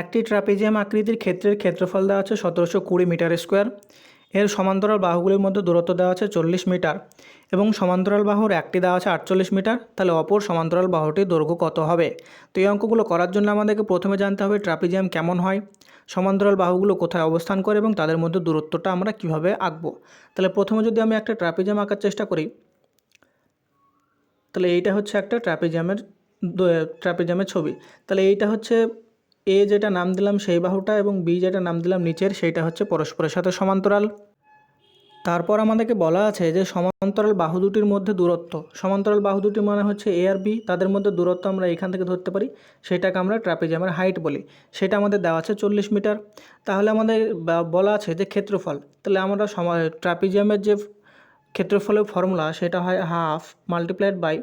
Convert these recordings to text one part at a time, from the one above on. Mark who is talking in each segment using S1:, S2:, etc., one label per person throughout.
S1: একটি ট্রাপিজিয়াম আকৃতির ক্ষেত্রের ক্ষেত্রফল দেওয়া আছে সতেরোশো কুড়ি মিটার স্কোয়ার। এর সমান্তরাল বাহুগুলির মধ্যে দূরত্ব দেওয়া আছে চল্লিশ মিটার এবং সমান্তরাল বাহুর একটি দেওয়া আছে আটচল্লিশ মিটার। তাহলে অপর সমান্তরাল বাহুটির দৈর্ঘ্য কত হবে? তো এই অঙ্কগুলো করার জন্য আমাদেরকে প্রথমে জানতে হবে ট্রাপিজিয়াম কেমন হয়, সমান্তরাল বাহুগুলো কোথায় অবস্থান করে এবং তাদের মধ্যে দূরত্বটা আমরা কীভাবে আঁকবো। তাহলে প্রথমে যদি আমি একটা ট্রাপিজিয়াম আঁকার চেষ্টা করি, তাহলে এইটা হচ্ছে একটা ট্রাপিজিয়ামের ট্রাপিজিয়ামের ছবি। তাহলে এইটা হচ্ছে এ যেটা নাম দিলাম সেই বাহুটা এবং বি যেটা নাম দিলাম নিচের সেইটা হচ্ছে পরস্পরের সাথে সমান্তরাল। তারপর আমাদেরকে বলা আছে যে সমান্তরাল বাহু দুটির মধ্যে দূরত্ব। সমান্তরাল বাহু দুটি মানে হচ্ছে এ আর বি, তাদের মধ্যে দূরত্ব আমরা এখান থেকে ধরতে পারি। সেটাকে আমরা ট্রাপিজিয়ামের হাইট বলি। সেটা আমাদের দেওয়া আছে চল্লিশ মিটার। তাহলে আমাদের বলা আছে যে ক্ষেত্রফল। তাহলে আমরা সমা, ট্রাপিজিয়ামের যে ক্ষেত্রফলের ফর্মুলা সেটা হয় half multiplied by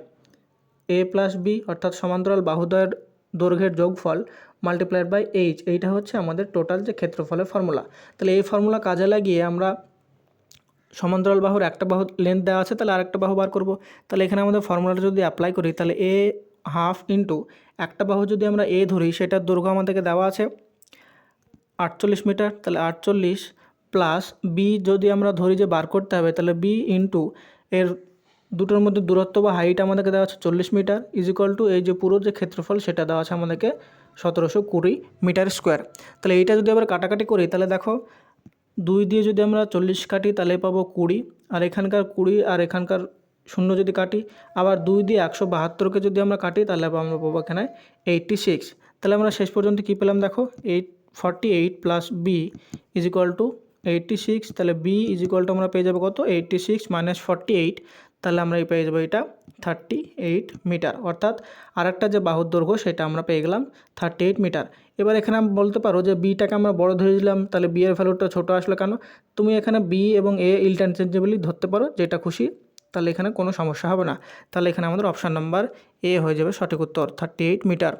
S1: A plus B, অর্থাৎ সমান্তরাল বাহুদ্বয়ের দৈর্ঘ্যের যোগফল। মাল্টিপ্লাইড বাই এইচ এইটা হচ্ছে আমাদের টোটাল যে ক্ষেত্রফলের ফর্মুলা তাহলে এই ফর্মুলা কাজে লাগিয়ে আমরা সমান্তরাল বাহুর একটা বাহু লেন্থ দেওয়া আছে, তাহলে আরেকটা বাহু বার করব। তাহলে এখানে আমাদের ফর্মুলাটা যদি অ্যাপ্লাই করি, তাহলে এ হাফ ইন্টু একটা বাহু যদি আমরা এ ধরি, সেটার দৈর্ঘ্য আমাদেরকে দেওয়া আছে আটচল্লিশ মিটার। তাহলে আটচল্লিশ প্লাস বি যদি আমরা ধরি যে বার করতে হবে, তাহলে বি ইন্টু এর দুটোর মধ্যে দূরত্ব বা হাইট আমাদেরকে দেওয়া আছে চল্লিশ মিটার ইজ ইকুয়াল টু এই যে পুরো যে ক্ষেত্রফল সেটা দেওয়া আছে আমাদেরকে সতেরোশো কুড়ি মিটার স্কোয়ার তাহলে এইটা যদি আবার কাটাকাটি করি, তাহলে দেখো, দুই দিয়ে যদি আমরা চল্লিশ কাটি, তাহলে পাবো কুড়ি, আর এখানকার কুড়ি আর এখানকার শূন্য যদি কাটি, আবার দুই দিয়ে একশো বাহাত্তরকে যদি আমরা কাটি, তাহলে আমরা পাবো এখানে এইটটি সিক্স তাহলে আমরা শেষ পর্যন্ত কী পেলাম দেখো eight forty eight plus B is equal to eighty six তাহলে বি ইজ ইকুয়াল টু আমরা পেয়ে যাব কত? Eighty six minus forty eight তাহলে আমরা এই পেয়ে যাব এটা থার্টি এইট মিটার অর্থাৎ আরেকটা যে বাহুর দৈর্ঘ্য, সেটা আমরা পেয়ে গেলাম থার্টি এইট মিটার এবার এখানে আমি বলতে পারো যে বিটাকে আমরা বড় ধরে দিলাম, তাহলে বি এর ভ্যালুটা ছোটো আসলো কেন? তুমি এখানে বি এবং এ ইলটারচেঞ্জেবলি ধরতে পারো, যেটা খুশি, তাহলে এখানে কোনো সমস্যা হবে না। তাহলে এখানে আমাদের অপশান নাম্বার এ হয়ে যাবে সঠিক উত্তর থার্টি এইট মিটার